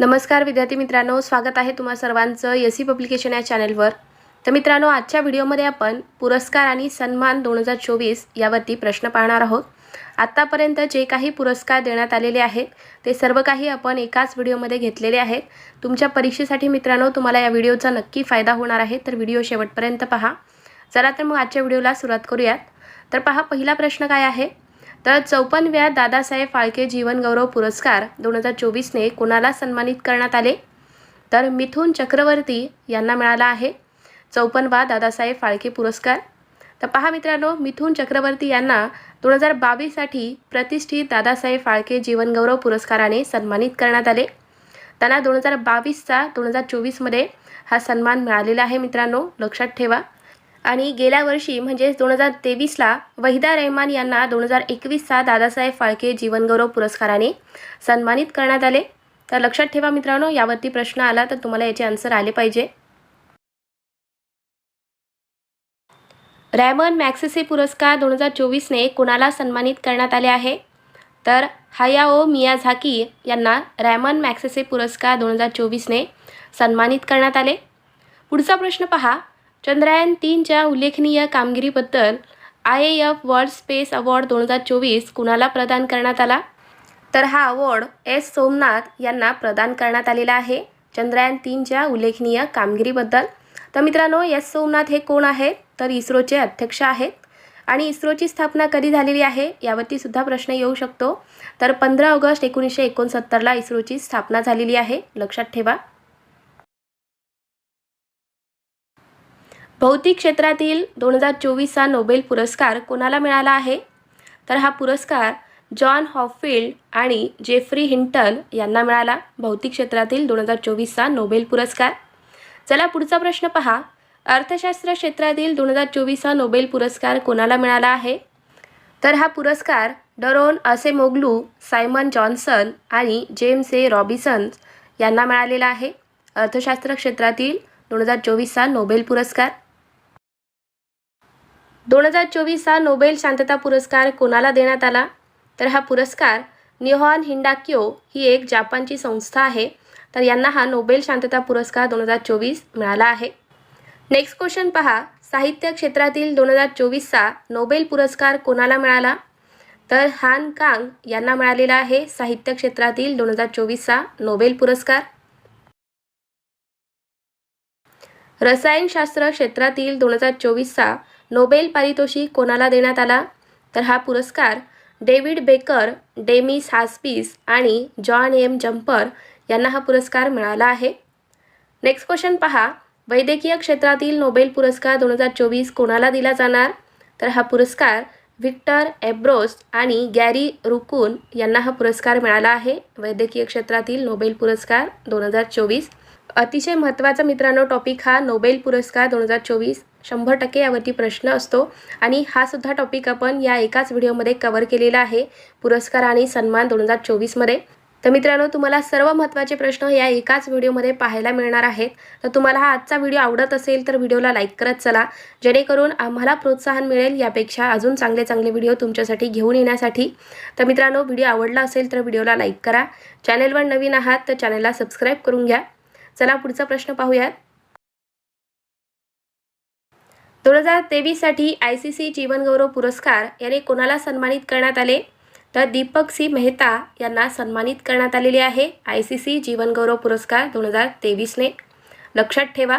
नमस्कार विद्यार्थी मित्रांनो स्वागत आहे तुम्हा सर्वांचं एस सी पब्लिकेशन या चॅनलवर. तर मित्रांनो आजच्या व्हिडिओमध्ये आपण पुरस्कार आणि सन्मान दोन हजार चोवीस यावरती प्रश्न पाहणार आहोत. आत्तापर्यंत जे काही पुरस्कार देण्यात आलेले आहेत ते सर्व काही आपण एकाच व्हिडिओमध्ये घेतलेले आहेत. तुमच्या परीक्षेसाठी मित्रांनो तुम्हाला या व्हिडिओचा नक्की फायदा होणार आहे तर व्हिडिओ शेवटपर्यंत पहा. चला तर मग आजच्या व्हिडिओला सुरुवात करूयात. तर पहा पहिला प्रश्न काय आहे? तर चौपन्नव्या दादासाहेब फाळके जीवनगौरव पुरस्कार दोन हजार चोवीसने कोणाला सन्मानित करण्यात आले? तर मिथुन चक्रवर्ती यांना मिळाला आहे. चौपन्नवा दादासाहेब फाळके पुरस्कार. तर पहा मित्रांनो मिथुन चक्रवर्ती यांना दोन हजार बावीससाठी प्रतिष्ठित दादासाहेब फाळके जीवनगौरव पुरस्काराने सन्मानित करण्यात आले. त्यांना दोन हजार बावीसचा दोन हजार चोवीसमध्ये हा सन्मान मिळालेला आहे मित्रांनो. लक्षात ठेवा. आणि गेल्या वर्षी म्हणजेच दोन हजार तेवीसला वहिदा रहमान यांना दोन हजार एकवीसचा दादासाहेब फाळके जीवनगौरव पुरस्काराने सन्मानित करण्यात आले. तर लक्षात ठेवा मित्रांनो यावरती प्रश्न आला तर तुम्हाला याचे आन्सर आले पाहिजे. रॅमन मॅक्सेसे पुरस्कार दोन हजार चोवीसने कोणाला सन्मानित करण्यात आले आहे? तर हायाओ मियाझाकी यांना रॅमन मॅक्सेसे पुरस्कार दोन हजार चोवीसने सन्मानित करण्यात आले. पुढचा प्रश्न पहा. चंद्रयान तीनच्या उल्लेखनीय कामगिरीबद्दल I A F world space award दोन हजार चोवीस कुणाला प्रदान करण्यात आला? तर हा अवॉर्ड एस सोमनाथ यांना प्रदान करण्यात आलेला आहे चंद्रयान तीनच्या उल्लेखनीय कामगिरीबद्दल. तर मित्रांनो एस सोमनाथ हे कोण आहेत? तर इस्रोचे अध्यक्ष आहेत. आणि इस्रोची स्थापना कधी झालेली आहे? यावरती सुद्धा प्रश्न येऊ शकतो. तर पंधरा ऑगस्ट एकोणीसशे एकोणसत्तरला इस्रोची स्थापना झालेली आहे. लक्षात ठेवा. भौतिक क्षेत्रातील दोन हजार चोवीसचा नोबेल पुरस्कार कोणाला मिळाला आहे? तर हा पुरस्कार जॉन हॉफिल्ड आणि जेफ्री हिंटन यांना मिळाला. भौतिक क्षेत्रातील दोन हजार चोवीसचा नोबेल पुरस्कार. चला पुढचा प्रश्न पहा. अर्थशास्त्र क्षेत्रातील दोन हजार चोवीसचा नोबेल पुरस्कार कोणाला मिळाला आहे? तर हा पुरस्कार Daron Acemoglu Simon Johnson आणि जेम्स ए. रॉबिसन यांना मिळालेला आहे. अर्थशास्त्र क्षेत्रातील दोन हजार चोवीसचा नोबेल पुरस्कार. दोन हजार चोवीसचा नोबेल शांतता पुरस्कार कोणाला देण्यात आला? तर हा पुरस्कार निहॉन हिंडाक्यो ही एक जापानची संस्था आहे. तर यांना हा नोबेल शांतता पुरस्कार दोन हजार चोवीस मिळाला आहे. नेक्स्ट क्वेश्चन पहा. साहित्य क्षेत्रातील दोन हजार चोवीसचा नोबेल पुरस्कार कोणाला मिळाला? तर हान कांग यांना मिळालेला आहे साहित्य क्षेत्रातील दोन हजार चोवीसचा नोबेल पुरस्कार. रसायनशास्त्र क्षेत्रातील दोन हजार चोवीसचा नोबेल पारितोषिक कोणाला देण्यात आला? तर हा पुरस्कार डेव्हिड बेकर डेमिस हास्पीस आणि जॉन एम जम्पर यांना हा पुरस्कार मिळाला आहे. नेक्स्ट क्वेश्चन पहा. वैद्यकीय क्षेत्रातील नोबेल पुरस्कार दोन हजार चोवीस कोणाला दिला जाणार? तर हा पुरस्कार व्हिक्टर एब्रोस आणि गॅरी रुकून यांना हा पुरस्कार मिळाला आहे. वैद्यकीय क्षेत्रातील नोबेल पुरस्कार दोन हजार चोवीस. अतिशय महत्त्वाचा मित्रांनो टॉपिक हा नोबेल पुरस्कार दोन हजार चोवीस शंभर टक्के यावरती प्रश्न असतो. आणि हा सुद्धा टॉपिक आपण या एकाच व्हिडिओमध्ये कवर केलेला आहे. पुरस्कार आणि सन्मान दोन हजार चोवीसमध्ये तर मित्रांनो तुम्हाला सर्व महत्त्वाचे प्रश्न या एकाच व्हिडिओमध्ये पाहायला मिळणार आहेत. तर तुम्हाला हा आजचा व्हिडिओ आवडत असेल तर व्हिडिओला लाईक करत चला. जेणेकरून आम्हाला प्रोत्साहन मिळेल यापेक्षा अजून चांगले चांगले व्हिडिओ तुमच्यासाठी घेऊन येण्यासाठी. तर मित्रांनो व्हिडिओ आवडला असेल तर व्हिडिओला लाईक करा. चॅनेलवर नवीन आहात तर चॅनलला सबस्क्राईब करून घ्या. चला पुढचा प्रश्न पाहूयात. दोन हजार तेवीससाठी आय सी सी जीवनगौरव पुरस्कार याने कोणाला सन्मानित करण्यात आले? तर दीपक सी. मेहता यांना सन्मानित करण्यात आलेले आहे आय सी सी जीवनगौरव पुरस्कार दोन हजार तेवीसने. लक्षात ठेवा.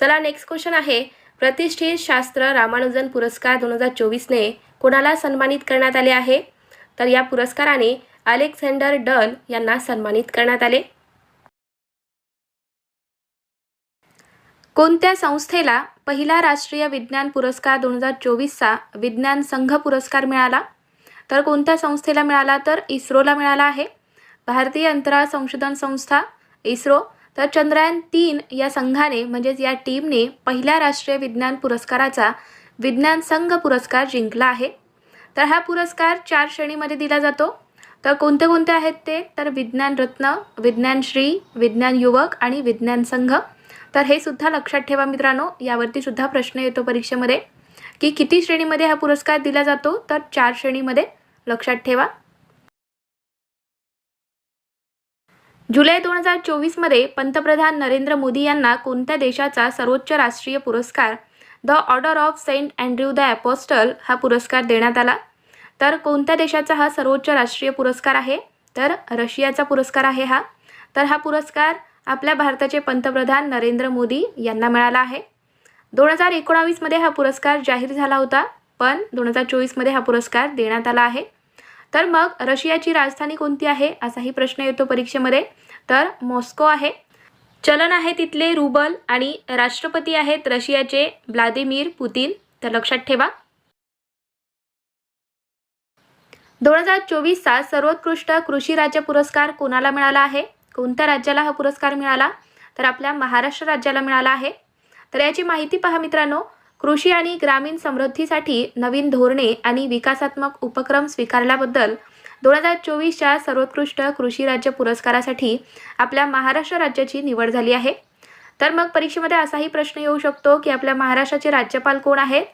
चला नेक्स्ट क्वेश्चन आहे. प्रतिष्ठित शास्त्र रामानुजन पुरस्कार दोन हजार चोवीसने कोणाला सन्मानित करण्यात आले आहे? तर या पुरस्काराने अलेक्झांडर डन यांना सन्मानित करण्यात आले. कोणत्या संस्थेला पहिला राष्ट्रीय विज्ञान पुरस्कार दोन हजार चोवीसचा विज्ञान संघ पुरस्कार मिळाला? तर कोणत्या संस्थेला मिळाला? तर इस्रोला मिळाला आहे. भारतीय अंतराळ संशोधन संस्था इस्रो. तर चंद्रयान तीन या संघाने म्हणजेच या टीमने पहिल्या राष्ट्रीय विज्ञान पुरस्काराचा विज्ञान संघ पुरस्कार जिंकला आहे. तर हा पुरस्कार चार श्रेणीमध्ये दिला जातो. तर कोणते कोणते आहेत ते? तर विज्ञान रत्न विज्ञान श्री विज्ञान युवक आणि विज्ञान संघ. तर हे सुद्धा लक्षात ठेवा मित्रांनो यावरती सुद्धा प्रश्न येतो परीक्षेमध्ये की किती श्रेणीमध्ये हा पुरस्कार दिला जातो? तर चार श्रेणीमध्ये लक्षात ठेवा. जुलै दोन हजार चोवीसमध्ये पंतप्रधान नरेंद्र मोदी यांना कोणत्या देशाचा सर्वोच्च राष्ट्रीय पुरस्कार the order of Saint Andrew the apostle हा पुरस्कार देण्यात आला? तर कोणत्या देशाचा हा सर्वोच्च राष्ट्रीय पुरस्कार आहे? तर रशियाचा पुरस्कार आहे हा. तर हा पुरस्कार आपल्या भारताचे पंतप्रधान नरेंद्र मोदी यांना मिळाला आहे. दोन हजार एकोणावीसमध्ये हा पुरस्कार जाहीर झाला होता पण दोन हजार चोवीसमध्ये हा पुरस्कार देण्यात आला आहे. तर मग रशियाची राजधानी कोणती आहे असाही प्रश्न येतो परीक्षेमध्ये. तर मॉस्को आहे. चलन आहे तिथले रुबल आणि राष्ट्रपती आहेत रशियाचे व्लादिमीर पुतीन. तर लक्षात ठेवा. दोन हजार चोवीसचा सर्वोत्कृष्ट कृषी राज्य पुरस्कार कोणाला मिळाला आहे? कोणत्या राज्याला हा पुरस्कार मिळाला? तर आपल्या महाराष्ट्र राज्याला मिळाला आहे. तर याची माहिती पहा मित्रांनो. कृषी आणि ग्रामीण समृद्धीसाठी नवीन धोरणे आणि विकासात्मक उपक्रम स्वीकारल्याबद्दल दोन हजार चोवीसच्या सर्वोत्कृष्ट कृषी राज्य पुरस्कारासाठी आपल्या महाराष्ट्र राज्याची निवड झाली आहे. तर मग परीक्षेमध्ये असाही प्रश्न येऊ शकतो की आपल्या महाराष्ट्राचे राज्यपाल कोण आहेत?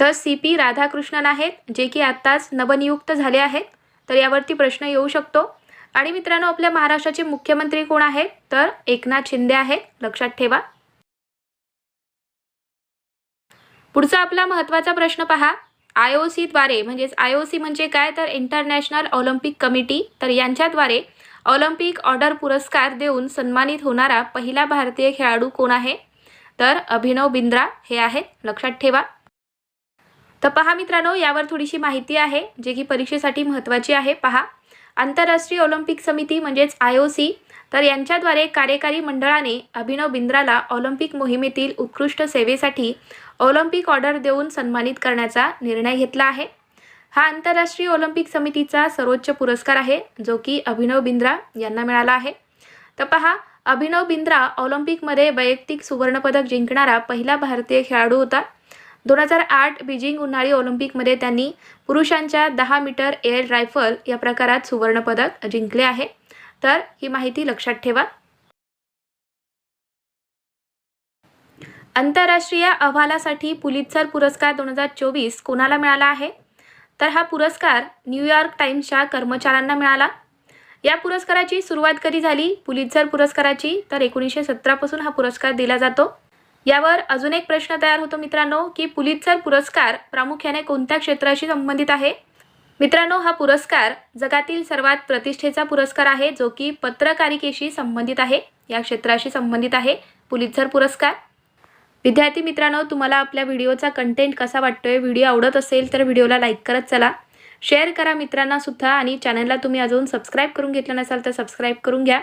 तर सी पी राधाकृष्णन आहेत जे की आत्ताच नवनियुक्त झाले आहेत. तर यावरती प्रश्न येऊ शकतो. आणि मित्रांनो आपल्या महाराष्ट्राचे मुख्यमंत्री कोण आहेत? तर एकनाथ शिंदे आहेत. लक्षात ठेवा. पुढचा आपला महत्त्वाचा प्रश्न पहा. आय ओ सीद्वारे म्हणजेच आय ओ सी म्हणजे काय? तर इंटरनॅशनल ऑलिम्पिक कमिटी तर यांच्याद्वारे ऑलिम्पिक ऑर्डर पुरस्कार देऊन सन्मानित होणारा पहिला भारतीय खेळाडू कोण आहे? तर अभिनव बिंद्रा हे आहेत. लक्षात ठेवा. तर पहा मित्रांनो यावर थोडीशी माहिती आहे जे की परीक्षेसाठी महत्त्वाची आहे. पहा. आंतरराष्ट्रीय ऑलिम्पिक समिती म्हणजेच आय ओ सी तर यांच्याद्वारे कार्यकारी मंडळाने अभिनव बिंद्राला ऑलिम्पिक मोहिमेतील उत्कृष्ट सेवेसाठी ऑलिम्पिक ऑर्डर देऊन सन्मानित करण्याचा निर्णय घेतला आहे. हा आंतरराष्ट्रीय ऑलिम्पिक समितीचा सर्वोच्च पुरस्कार आहे जो की अभिनव बिंद्रा यांना मिळाला आहे. तर पहा अभिनव बिंद्रा ऑलिम्पिकमध्ये वैयक्तिक सुवर्णपदक जिंकणारा पहिला भारतीय खेळाडू होता. दोन हजार आठ बीजिंग उन्हाळी ऑलिम्पिकमध्ये त्यांनी पुरुषांच्या दहा मीटर एअर रायफल या प्रकारात सुवर्णपदक जिंकले आहे. तर ही माहिती लक्षात ठेवा. आंतरराष्ट्रीय अहवालासाठी पुलित्झर पुरस्कार दोन हजार चोवीस कोणाला मिळाला आहे? तर हा पुरस्कार न्यूयॉर्क टाईम्सच्या कर्मचाऱ्यांना मिळाला. या पुरस्काराची सुरुवात कधी झाली? पुलित्झर पुरस्काराची तर एकोणीसशे सतरापासून हा पुरस्कार दिला जातो. यावर अजून एक प्रश्न तयार होतो मित्रांनो की पुलित्झर पुरस्कार प्रामुख्याने कोणत्या क्षेत्राशी संबंधित आहे? मित्रांनो हा पुरस्कार जगातील सर्वात प्रतिष्ठेचा पुरस्कार आहे जो की पत्रकारिकेशी संबंधित आहे. या क्षेत्राशी संबंधित आहे पुलित्झर पुरस्कार. विद्यार्थी मित्रांनो तुम्हाला आपल्या व्हिडिओचा कंटेंट कसा वाटतोय व्हिडिओ आवडत असेल तर व्हिडिओला लाईक करत चला. शेअर करा मित्रांना सुद्धा आणि चॅनलला तुम्ही अजून सबस्क्राईब करून घेतलं नसाल तर सबस्क्राईब करून घ्या.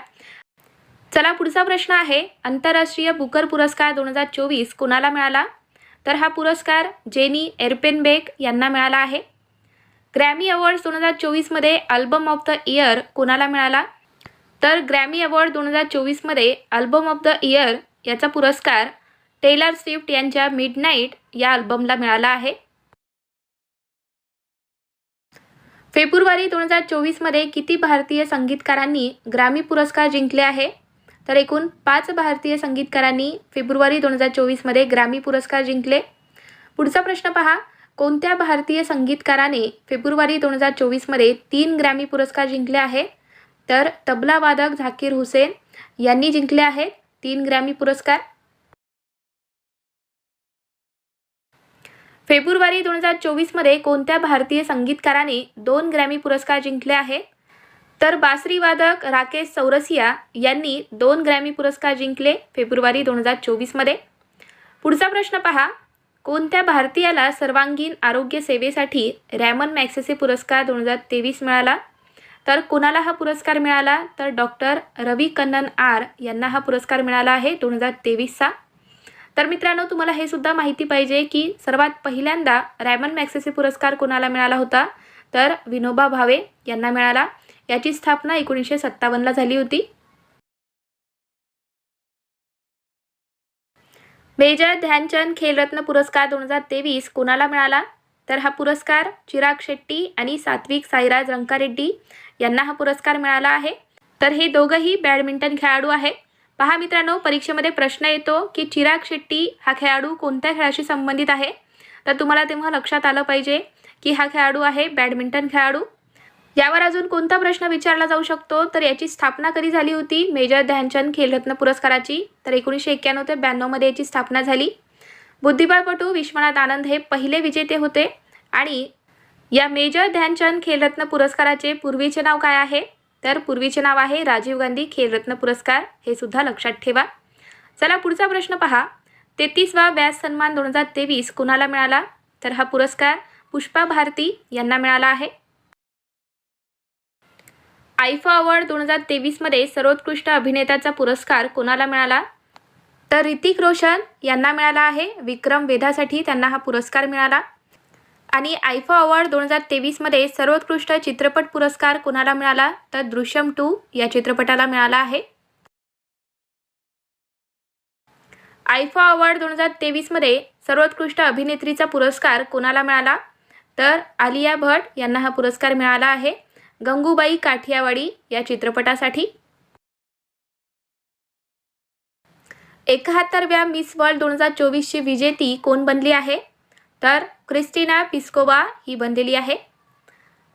चला पुढचा प्रश्न आहे. आंतरराष्ट्रीय बुकर पुरस्कार दोन हजार चोवीस कोणाला मिळाला? तर हा पुरस्कार जेनी एरपेनबेक यांना मिळाला आहे. ग्रॅमी अवॉर्ड्स दोन हजार चोवीसमध्ये अल्बम ऑफ द इयर कोणाला मिळाला? तर ग्रॅमी अवॉर्ड दोन हजार चोवीसमध्ये अल्बम ऑफ द इयर याचा पुरस्कार टेलर स्विफ्ट यांच्या मिडनाईट या अल्बमला मिळाला आहे. फेब्रुवारी दोन हजार चोवीसमध्ये किती भारतीय संगीतकारांनी ग्रॅमी पुरस्कार जिंकले आहे? तर एकूण पाच भारतीय संगीतकारांनी फेब्रुवारी दोन हजार चोवीसमध्ये ग्रॅमी पुरस्कार जिंकले. पुढचा प्रश्न पहा कोणत्या भारतीय संगीतकाराने फेब्रुवारी दोन हजार चोवीसमध्ये तीन ग्रॅमी पुरस्कार जिंकले आहे? तर तबला वादक झाकीर हुसेन यांनी जिंकले आहेत तीन ग्रॅमी पुरस्कार. फेब्रुवारी दोन हजार चोवीसमध्ये कोणत्या भारतीय संगीतकाराने दोन ग्रॅमी पुरस्कार जिंकले आहेत? तर बासरीवादक राकेश चौरसिया यांनी दोन ग्रॅमी पुरस्कार जिंकले फेब्रुवारी दोन हजार चोवीसमध्ये पुढचा प्रश्न पहा. कोणत्या भारतीयाला सर्वांगीण आरोग्य सेवेसाठी रॅमन मॅक्सेसे पुरस्कार दोन हजार तेवीस मिळाला? तर कोणाला हा पुरस्कार मिळाला? तर डॉक्टर रवी कन्नन आर यांना हा पुरस्कार मिळाला आहे दोन हजार तेवीसचा तर मित्रांनो तुम्हाला हे सुद्धा माहिती पाहिजे की सर्वात पहिल्यांदा रॅमन मॅक्सेसे पुरस्कार कोणाला मिळाला होता? तर विनोबा भावे यांना मिळाला. याची स्थापना एकोणीसशे सत्तावन्नला झाली होती. मेजर ध्यानचंद खेलरत्न पुरस्कार दोन हजार तेवीस कोणाला मिळाला? तर हा पुरस्कार चिराग शेट्टी आणि सात्विक साईराज रंकारेड्डी यांना हा पुरस्कार मिळाला आहे. तर हे दोघंही बॅडमिंटन खेळाडू आहे पहा मित्रांनो परीक्षेमध्ये प्रश्न येतो की चिराग शेट्टी हा खेळाडू कोणत्या खेळाशी संबंधित आहे? तर तुम्हाला तेव्हा लक्षात आलं पाहिजे की हा खेळाडू आहे बॅडमिंटन खेळाडू. यावर अजून कोणता प्रश्न विचारला जाऊ शकतो? तर याची स्थापना कधी झाली होती? मेजर ध्यानचंद खेलरत्न पुरस्काराची. तर एकोणीसशे एक्क्याण्णव ते ब्याण्णवमध्ये याची स्थापना झाली. बुद्धिबळपटू विश्वनाथ आनंद हे पहिले विजेते होते. आणि या मेजर ध्यानचंद खेलरत्न पुरस्काराचे पूर्वीचे नाव काय आहे? तर पूर्वीचे नाव आहे राजीव गांधी खेलरत्न पुरस्कार. हे सुद्धा लक्षात ठेवा. चला पुढचा प्रश्न पहा. तेहतीसवा व्यास सन्मान दोन हजार तेवीस कुणाला मिळाला? तर हा पुरस्कार पुष्पा भारती यांना मिळाला आहे. आयफा अवॉर्ड दोन हजार तेवीसमध्ये सर्वोत्कृष्ट अभिनेत्याचा पुरस्कार कोणाला मिळाला? तर ऋतिक रोशन यांना मिळाला आहे. विक्रम वेधासाठी त्यांना हा पुरस्कार मिळाला. आणि आयफा अवॉर्ड दोन हजार तेवीसमध्ये सर्वोत्कृष्ट चित्रपट पुरस्कार कोणाला मिळाला? तर दृश्यम टू या चित्रपटाला मिळाला आहे. आयफा अवॉर्ड दोन हजार तेवीसमध्ये सर्वोत्कृष्ट अभिनेत्रीचा पुरस्कार कोणाला मिळाला? तर आलिया भट यांना हा पुरस्कार मिळाला आहे. गंगूबाई काठियावाडी या चित्रपटासाठी. एकाहत्तरव्या मिस वर्ल्ड दोन हजार चोवीसची विजेती कोण बनली आहे? तर क्रिस्टिना पिस्कोवा ही बनलेली आहे.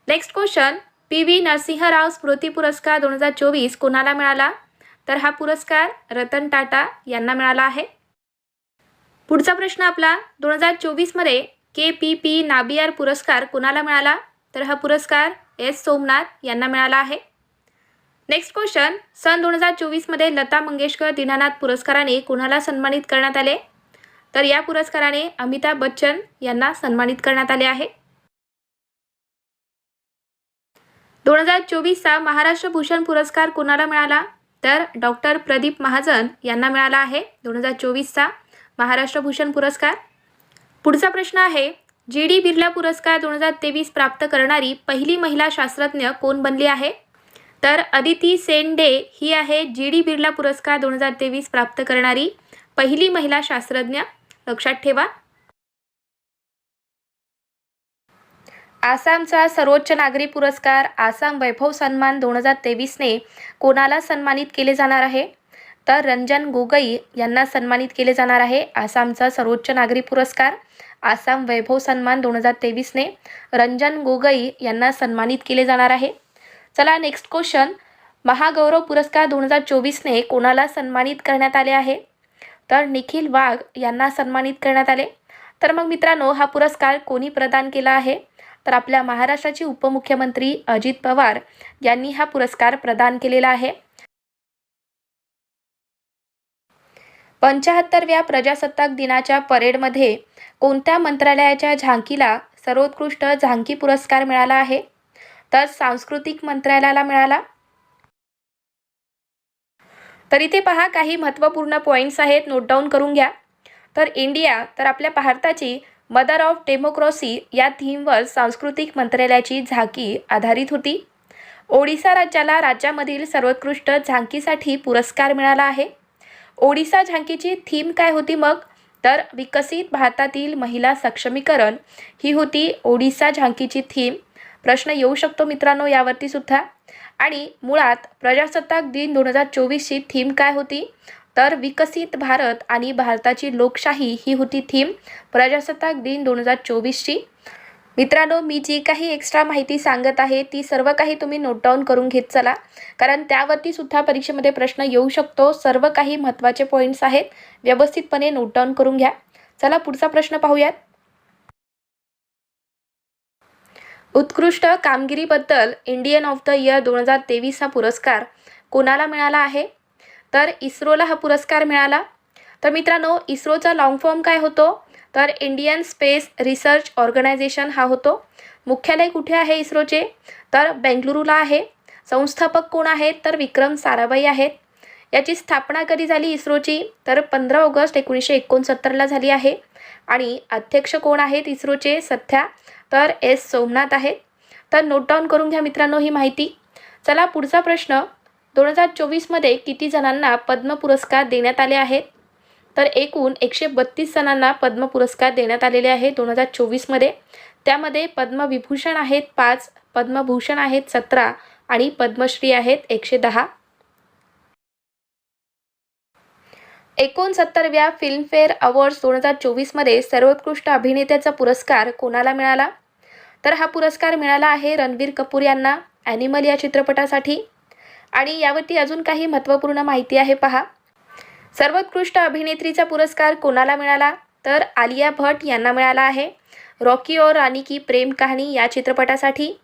Next question P V Narasimha Rao स्मृती पुरस्कार दोन हजार चोवीस कोणाला मिळाला? तर हा पुरस्कार रतन टाटा यांना मिळाला आहे. पुढचा प्रश्न आपला दोन हजार चोवीसमध्ये के पी पी नाबियार पुरस्कार कोणाला मिळाला? तर हा पुरस्कार एस सोमनाथ यांना मिळाला आहे. नेक्स्ट क्वेश्चन सन दोन हजार चोवीसमध्ये लता मंगेशकर दीनानाथ पुरस्काराने कुणाला सन्मानित करण्यात आले? तर या पुरस्काराने अमिताभ बच्चन यांना सन्मानित करण्यात आले आहे. दोन हजार चोवीसचा महाराष्ट्र भूषण पुरस्कार कुणाला मिळाला? तर डॉक्टर प्रदीप महाजन यांना मिळाला आहे. दोन हजार चोवीसचा महाराष्ट्र भूषण पुरस्कार. पुढचा प्रश्न आहे जी डी बिर्ला पुरस्कार दोन हजार तेवीस प्राप्त करणारी पहिली महिला शास्त्रज्ञ कोण बनली आहे? तर अदिती सेंडे ही आहे जी डी बिर्ला पुरस्कार दोन हजार तेवीस प्राप्त करणारी पहिली महिला शास्त्रज्ञ. लक्षात ठेवा. आसामचा सर्वोच्च नागरी पुरस्कार आसाम वैभव सन्मान दोन हजार तेवीसने कोणाला सन्मानित केले जाणार आहे? तर रंजन गोगई यांना सन्मानित केले जाणार आहे आसामचा सर्वोच्च नागरी पुरस्कार. आसाम वैभव सन्मान दोन हजार तेवीसने रंजन गोगई यांना सन्मानित केले जाणार आहे. चला नेक्स्ट क्वेश्चन महागौरव पुरस्कार दोन हजार चोवीसने कोणाला सन्मानित करण्यात आले आहे? तर निखिल वाघ यांना सन्मानित करण्यात आले. तर मग मित्रांनो हा पुरस्कार कोणी प्रदान केला आहे? तर आपल्या महाराष्ट्राचे उपमुख्यमंत्री अजित पवार यांनी हा पुरस्कार प्रदान केलेला आहे. पंचाहत्तरव्या प्रजासत्ताक दिनाच्या परेडमध्ये कोणत्या मंत्रालयाच्या झांकीला सर्वोत्कृष्ट झांकी पुरस्कार मिळाला आहे? तर सांस्कृतिक मंत्रालयाला मिळाला. तर इथे पहा काही महत्त्वपूर्ण पॉईंट्स आहेत नोट डाऊन करून घ्या. तर इंडिया तर आपल्या भारताची मदर ऑफ डेमोक्रॉसी या थीमवर सांस्कृतिक मंत्रालयाची झाकी आधारित होती. ओडिसा राज्याला राज्यामधील सर्वोत्कृष्ट झांकीसाठी पुरस्कार मिळाला आहे. ओडिसा झांकीची थीम काय होती मग? तर विकसित भारतातील महिला सक्षमीकरण ही होती ओडिसा झांकीची थीम. प्रश्न येऊ शकतो मित्रांनो यावरती सुद्धा. आणि मुळात प्रजासत्ताक दिन दोन हजार चोवीसची थीम काय होती? तर विकसित भारत आणि भारताची लोकशाही ही होती थीम प्रजासत्ताक दिन दोन हजार चोवीसची. मित्रांनो मी जी काही एक्स्ट्रा माहिती सांगत आहे ती सर्व काही तुम्ही नोट डाऊन करून घेत चला. कारण त्यावरती सुद्धा परीक्षेमध्ये प्रश्न येऊ शकतो. सर्व काही महत्त्वाचे पॉईंट्स आहेत. व्यवस्थितपणे नोट डाऊन करून घ्या. चला पुढचा प्रश्न पाहूयात. उत्कृष्ट कामगिरीबद्दल इंडियन ऑफ द इयर दोन हजार तेवीस हा पुरस्कार कोणाला मिळाला आहे? तर इस्रोला हा पुरस्कार मिळाला. तर मित्रांनो इस्रोचा लाँग फॉर्म काय होतो? तर इंडियन स्पेस रिसर्च ऑर्गनायझेशन हा होतो. मुख्यालय कुठे आहे इस्रोचे? तर बेंगलुरूला आहे. संस्थापक कोण आहेत? तर विक्रम साराभाई आहेत. याची स्थापना कधी झाली इस्रोची? तर पंधरा ऑगस्ट एकोणीसशे एकोणसत्तरला झाली आहे. आणि अध्यक्ष कोण आहेत इस्रोचे? सध्या तर एस. सोमनाथ आहेत. तर नोट डाऊन करून घ्या मित्रांनो ही माहिती. चला पुढचा प्रश्न. दोन हजार चोवीसमध्ये किती जणांना पद्म पुरस्कार देण्यात आले आहेत? तर एकूण एकशे बत्तीस जणांना पद्म पुरस्कार देण्यात आलेले आहेत दोन हजार चोवीसमध्ये. त्यामध्ये पद्मविभूषण आहेत पाच पद्मभूषण आहेत सतरा आणि पद्मश्री आहेत एकशे दहा. एकोणसत्तरव्या फिल्मफेअर अवॉर्ड्स दोन हजार चोवीसमध्ये सर्वोत्कृष्ट अभिनेत्याचा पुरस्कार कोणाला मिळाला? तर हा पुरस्कार मिळाला आहे रणबीर कपूर यांना ॲनिमल या चित्रपटासाठी. आणि यावरती अजून काही महत्त्वपूर्ण माहिती आहे पहा. सर्वोत्कृष्ट अभिनेत्रीचा पुरस्कार कोणाला मिळाला? तर आलिया भट यांना मिळाला आहे. रॉकी और रानी की प्रेम कहाणी या चित्रपटासाठी.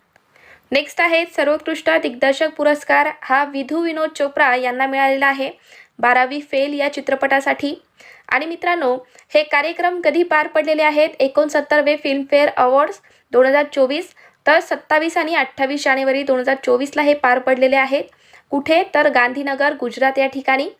नेक्स्ट आहे सर्वोत्कृष्ट दिग्दर्शक पुरस्कार. हा विधू विनोद चोप्रा यांना मिळालेला आहे. बारावी फेल या चित्रपटासाठी. आणि मित्रांनो हे कार्यक्रम कधी पार पडलेले आहेत? एकोणसत्तरवे फिल्मफेअर अवॉर्ड्स दोन हजार चोवीस. तर सत्तावीस आणि अठ्ठावीस जानेवारी दोन हजार चोवीसला हे पार पडलेले आहेत. कुठे? तर गांधीनगर गुजरात या ठिकाणी.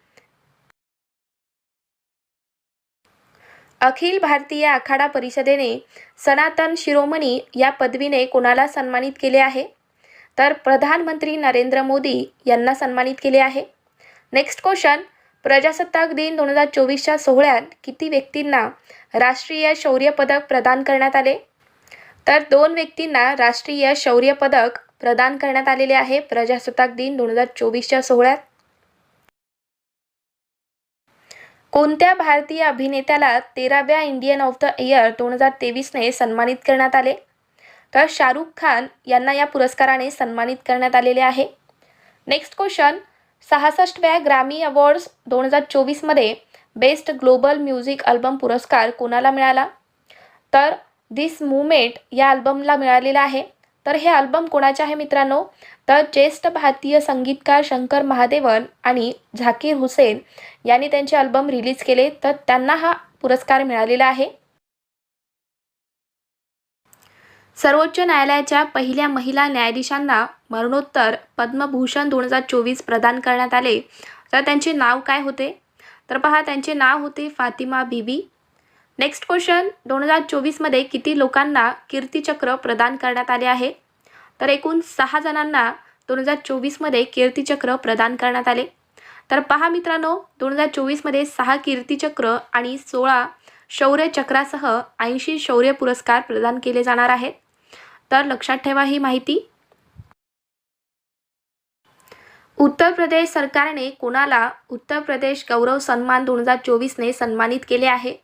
अखिल भारतीय आखाडा परिषदेने सनातन शिरोमणी या पदवीने कोणाला सन्मानित केले आहे? तर प्रधानमंत्री नरेंद्र मोदी यांना सन्मानित केले आहे. नेक्स्ट क्वेश्चन प्रजासत्ताक दिन दोन हजार चोवीसच्या सोहळ्यात किती व्यक्तींना राष्ट्रीय शौर्य पदक प्रदान करण्यात आले? तर दोन व्यक्तींना राष्ट्रीय शौर्य पदक प्रदान करण्यात आलेले आहे प्रजासत्ताक दिन दोन हजार चोवीसच्या सोहळ्यात. कोणत्या भारतीय अभिनेत्याला तेराव्या इंडियन ऑफ द इयर दोन हजार तेवीसने सन्मानित करण्यात आले? तर शाहरुख खान यांना या पुरस्काराने सन्मानित करण्यात आलेले आहे. नेक्स्ट क्वेश्चन सहासष्टव्या ग्रॅमी अवॉर्ड्स दोन हजार चोवीसमध्ये बेस्ट ग्लोबल म्युझिक अल्बम पुरस्कार कोणाला मिळाला? तर दिस मुमेंट या अल्बमला मिळालेला आहे. तर हे अल्बम कोणाचे आहे मित्रांनो? तर ज्येष्ठ भारतीय संगीतकार शंकर महादेवन आणि झाकीर हुसेन यांनी त्यांचे अल्बम रिलीज केले. तर त्यांना हा पुरस्कार मिळालेला आहे. सर्वोच्च न्यायालयाच्या पहिल्या महिला न्यायाधीशांना मरणोत्तर पद्मभूषण दोन हजार चोवीस प्रदान करण्यात आले. तर त्यांचे नाव काय होते? तर पहा त्यांचे नाव होते फातिमा बीबी नेक्स्ट क्वेश्चन दोन हजार चोवीसमध्ये किती लोकांना कीर्तीचक्र प्रदान करण्यात आले आहे? तर एकूण सहा जणांना दोन हजार चोवीसमध्ये कीर्तीचक्र प्रदान करण्यात आले. तर पहा मित्रांनो दोन हजार चोवीसमध्ये सहा कीर्तीचक्र आणि सोळा शौर्यचक्रासह ऐंशी शौर्य पुरस्कार प्रदान केले जाणार आहेत. तर लक्षात ठेवा ही माहिती. उत्तर प्रदेश सरकारने कोणाला उत्तर प्रदेश गौरव सन्मान दोन हजार चोवीसने सन्मानित केले आहे?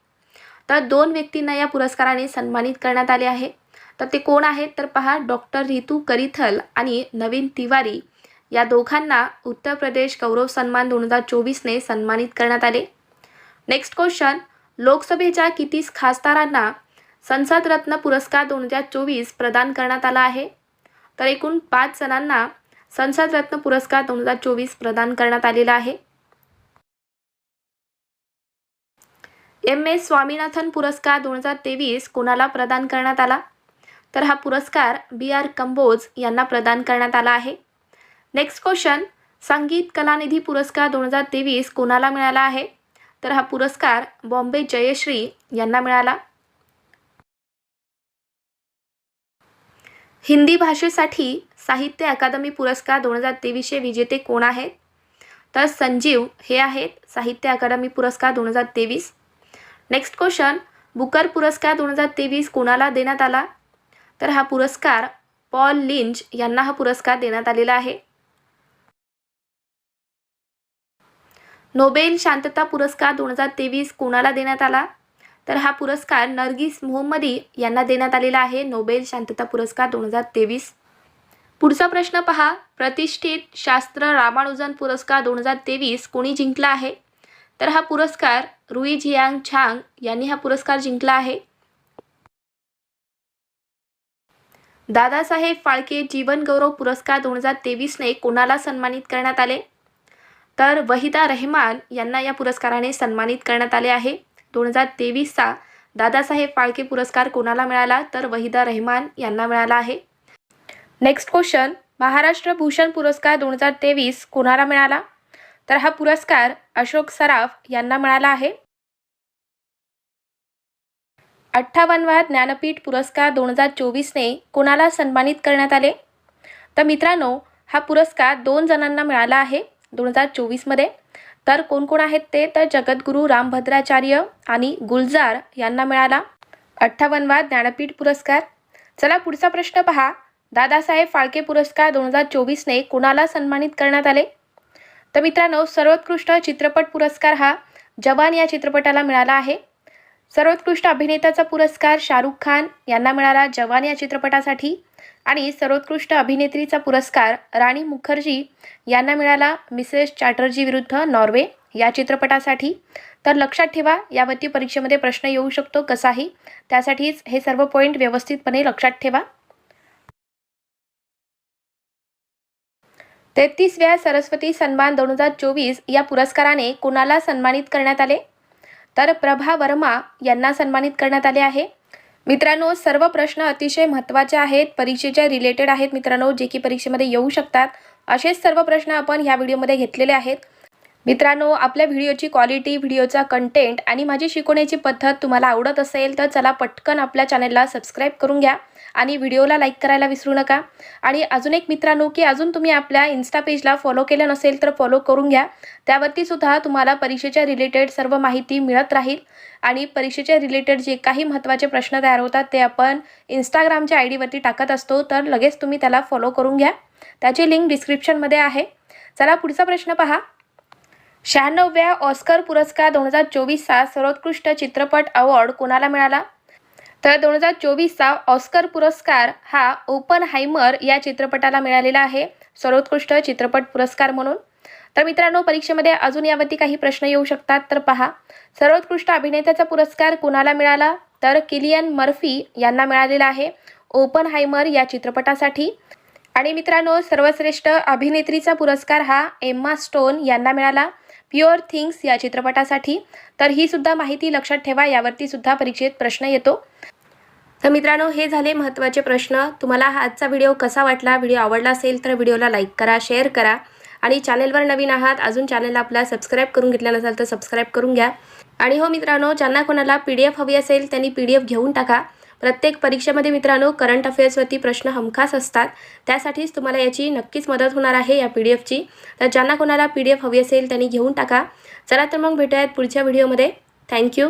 तर दोन व्यक्तींना या पुरस्काराने सन्मानित करण्यात आले आहे. तर ते कोण आहेत? तर पहा डॉक्टर रितू करिथल आणि नवीन तिवारी या दोघांना उत्तर प्रदेश गौरव सन्मान दोन हजार चोवीसने सन्मानित करण्यात आले. नेक्स्ट क्वेश्चन लोकसभेच्या किती खासदारांना संसद रत्न पुरस्कार दोन हजार चोवीस प्रदान करण्यात आला आहे? तर एकूण पाच जणांना संसद रत्न पुरस्कार दोन हजार चोवीस प्रदान करण्यात आलेला आहे. एम एस स्वामीनाथन पुरस्कार दोन हजार तेवीस कोणाला प्रदान करण्यात आला? तर हा पुरस्कार बी आर कंबोज यांना प्रदान करण्यात आला आहे. नेक्स्ट क्वेश्चन संगीत कलानिधी पुरस्कार दोन हजार तेवीस कोणाला मिळाला आहे? तर हा पुरस्कार बॉम्बे जयश्री यांना मिळाला. हिंदी भाषेसाठी साहित्य अकादमी पुरस्कार दोन हजार तेवीसचे विजेते कोण आहेत? तर संजीव हे आहेत. साहित्य अकादमी पुरस्कार दोन हजार तेवीस. नेक्स्ट क्वेश्चन बुकर पुरस्कार दोन हजार तेवीस कोणाला देण्यात आला? तर हा पुरस्कार पॉल लिंच यांना हा पुरस्कार देण्यात आलेला आहे. नोबेल शांतता पुरस्कार दोन हजार तेवीस कोणाला देण्यात आला? तर हा पुरस्कार नर्गिस मोहम्मदी यांना देण्यात आलेला आहे. नोबेल शांतता पुरस्कार दोन हजार तेवीस. पुढचा प्रश्न पहा. प्रतिष्ठित शास्त्र रामानुजन पुरस्कार दोन हजार तेवीस कोणी जिंकला आहे? तर हा पुरस्कार रुई झियांग छांग यांनी हा पुरस्कार जिंकला आहे. दादासाहेब फाळके जीवन गौरव पुरस्कार दोन हजार तेवीसने कोणाला सन्मानित करण्यात आले? तर वहिदा रहमान यांना या पुरस्काराने सन्मानित करण्यात आले आहे. दोन हजार तेवीसचा दादासाहेब फाळके पुरस्कार कोणाला मिळाला? तर वहिदा रहमान यांना मिळाला आहे. नेक्स्ट क्वेश्चन महाराष्ट्र भूषण पुरस्कार दोन हजार तेवीस कोणाला मिळाला? तर हा पुरस्कार अशोक सराफ यांना मिळाला आहे. अठ्ठावन्नवा ज्ञानपीठ पुरस्कार दोन हजार चोवीसने कोणाला सन्मानित करण्यात आले? तर मित्रांनो हा पुरस्कार दोन जणांना मिळाला आहे दोन हजार चोवीसमध्ये. तर कोण कोण आहेत ते? तर जगद्गुरू रामभद्राचार्य आणि गुलजार यांना मिळाला अठ्ठावन्नवा ज्ञानपीठ पुरस्कार. चला पुढचा प्रश्न पहा. दादासाहेब फाळके पुरस्कार दोन हजार चोवीसने कोणाला सन्मानित करण्यात आले? तर मित्रांनो सर्वोत्कृष्ट चित्रपट पुरस्कार हा जवान या चित्रपटाला मिळाला आहे. सर्वोत्कृष्ट अभिनेत्याचा पुरस्कार शाहरुख खान यांना मिळाला जवान या चित्रपटासाठी. आणि सर्वोत्कृष्ट अभिनेत्रीचा पुरस्कार राणी मुखर्जी यांना मिळाला मिसेस चॅटर्जी विरुद्ध नॉर्वे या चित्रपटासाठी. तर लक्षात ठेवा यावरती परीक्षेमध्ये प्रश्न येऊ शकतो कसाही. त्यासाठीच हे सर्व पॉईंट व्यवस्थितपणे लक्षात ठेवा. तेहतीसव्या सरस्वती सन्मान दोन हजार चोवीस या पुरस्काराने कोणाला सन्मानित करण्यात आले? तर प्रभा वर्मा यांना सन्मानित करण्यात आले आहे. मित्रांनो सर्व प्रश्न अतिशय महत्त्वाचे आहेत परीक्षेच्या रिलेटेड आहेत मित्रांनो जे की परीक्षेमध्ये येऊ शकतात. असेच सर्व प्रश्न आपण ह्या व्हिडिओमध्ये घेतलेले आहेत. मित्रांनो आपल्या व्हिडिओची क्वालिटी व्हिडिओचा कंटेंट आणि माझी शिकवण्याची पद्धत तुम्हाला आवडत असेल तर चला पटकन आपल्या चॅनलला सबस्क्राईब करून घ्या आणि व्हिडिओला लाईक करायला विसरू नका. आणि अजून एक मित्रांनो की अजून तुम्ही आपल्या इन्स्टा पेजला फॉलो केलं नसेल तर फॉलो करून घ्या. त्यावरती सुद्धा तुम्हाला परीक्षेच्या रिलेटेड सर्व माहिती मिळत राहील. आणि परीक्षेच्या रिलेटेड जे काही महत्त्वाचे प्रश्न तयार होतात ते आपण इंस्टाग्रामच्या आय डीवरती टाकत असतो तर लगेच तुम्ही त्याला फॉलो करून घ्या. त्याची लिंक डिस्क्रिप्शनमध्ये आहे. चला पुढचा प्रश्न पहा. शहाण्णव्या ऑस्कर पुरस्कार दोन हजार चोवीसचा सर्वोत्कृष्ट चित्रपट अवॉर्ड कोणाला मिळाला? तर दोन हजार चोवीसचा ऑस्कर पुरस्कार हा ओपन हायमर या चित्रपटाला मिळालेला आहे सर्वोत्कृष्ट चित्रपट पुरस्कार म्हणून. तर मित्रांनो परीक्षेमध्ये अजून यावरती काही प्रश्न येऊ शकतात तर पहा. सर्वोत्कृष्ट अभिनेत्याचा पुरस्कार कुणाला मिळाला? तर किलियन मर्फी यांना मिळालेला आहे ओपन हायमर या चित्रपटासाठी. आणि मित्रांनो सर्वश्रेष्ठ अभिनेत्रीचा पुरस्कार हा एम्मा स्टोन यांना मिळाला. प्युअर थिंग्स या चित्रपटासाठी. तर ही सुद्धा माहिती लक्षात ठेवा यावरती सुद्धा परीक्षेत प्रश्न येतो. तर मित्रांनो हे झाले महत्त्वाचे प्रश्न. तुम्हाला हा आजचा व्हिडिओ कसा वाटला व्हिडिओ आवडला असेल तर व्हिडिओला लाईक करा शेअर करा. आणि चॅनेलवर नवीन आहात अजून चॅनेलला आपला सबस्क्राईब करून घेतला नसाल तर सबस्क्राईब करून घ्या. आणि हो मित्रांनो ज्यांना कोणाला पी डी एफ हवी असेल त्यांनी पी डी एफ घेऊन टाका. प्रत्येक परीक्षेमध्ये मित्रांनो करंट अफेअर्सवरती प्रश्न हमखास असतात. त्यासाठीच तुम्हाला याची नक्कीच मदत होणार आहे या पी डी एफची तर ज्यांना कोणाला पी डी एफ हवी असेल त्यांनी घेऊन टाका. चला तर मग भेटूयात पुढच्या व्हिडिओमध्ये थँक्यू